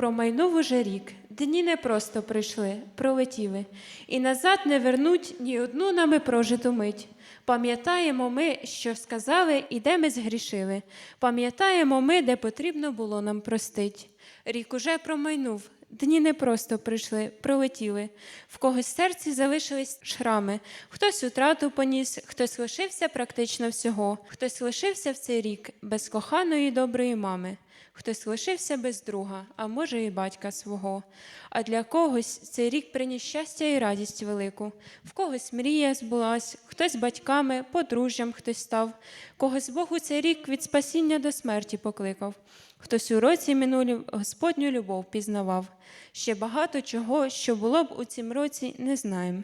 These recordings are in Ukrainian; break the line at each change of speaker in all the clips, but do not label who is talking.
Промайнув уже рік, дні не просто прийшли, пролетіли, і назад не вернуть ні одну нами прожиту мить. Пам'ятаємо ми, що сказали і де ми згрішили. Пам'ятаємо ми, де потрібно було нам простить. Рік уже промайнув, дні не просто прийшли, пролетіли. В когось серці залишились шрами, хтось утрату поніс, хтось лишився практично всього, хтось лишився в цей рік без коханої доброї мами. Хтось лишився без друга, а може і батька свого. А для когось цей рік приніс щастя і радість велику. В когось мрія збулась, хтось батьками, подружжям хтось став, когось Бог у цей рік від спасіння до смерті покликав. Хтось у році минулі Господню любов пізнавав. Ще багато чого, що було б у цім році, не знаємо.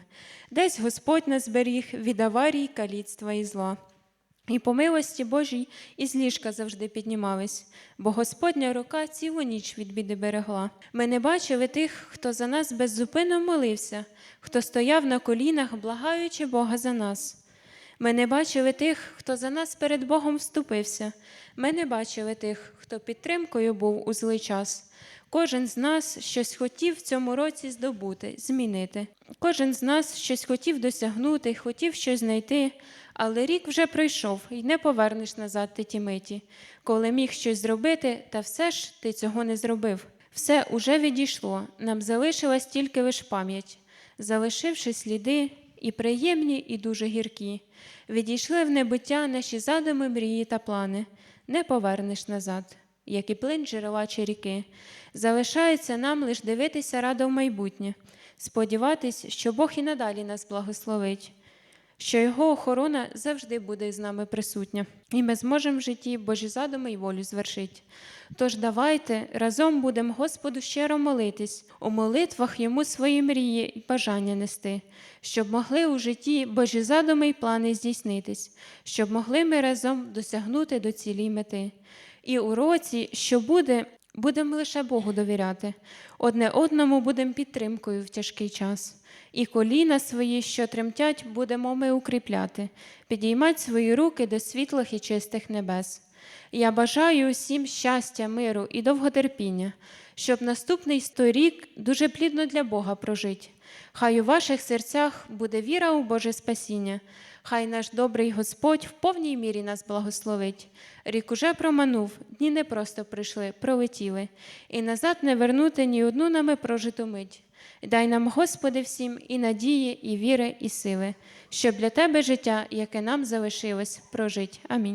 Десь Господь нас беріг від аварій, каліцтва і зла. І по милості Божій із ліжка завжди піднімались, бо Господня рука цілу ніч від біди берегла. Ми не бачили тих, хто за нас беззупинно молився, хто стояв на колінах, благаючи Бога за нас. Ми не бачили тих, хто за нас перед Богом вступився. Ми не бачили тих, хто підтримкою був у злий час. Кожен з нас щось хотів в цьому році здобути, змінити. Кожен з нас щось хотів досягнути, хотів щось знайти, але рік вже пройшов і не повернеш назад ти ті миті, коли міг щось зробити, та все ж ти цього не зробив. Все уже відійшло, нам залишилась тільки лиш пам'ять, залишивши сліди і приємні, і дуже гіркі. Відійшли в небуття наші задуми, мрії та плани. Не повернеш назад, як і плин джерела чи ріки. Залишається нам лиш дивитися радо в майбутнє, сподіватись, що Бог і надалі нас благословить, що Його охорона завжди буде з нами присутня, і ми зможемо в житті Божі задуми й волю звершити. Тож давайте разом будемо Господу щиро молитись, у молитвах йому свої мрії і бажання нести, щоб могли у житті Божі задуми й плани здійснитись, щоб могли ми разом досягнути до цілій мети. І у році, що буде, будемо лише Богу довіряти, одне одному будемо підтримкою в тяжкий час. І коліна свої, що тремтять, будемо ми укріпляти, підіймати свої руки до світлих і чистих небес. Я бажаю усім щастя, миру і довготерпіння, щоб наступний сторік дуже плідно для Бога прожить. Хай у ваших серцях буде віра у Боже спасіння, хай наш добрий Господь в повній мірі нас благословить. Рік уже проманув, дні не просто прийшли, пролетіли, і назад не вернути ні одну нами прожиту мить. Дай нам, Господи, всім і надії, і віри, і сили, щоб для Тебе життя, яке нам залишилось, прожить. Амінь.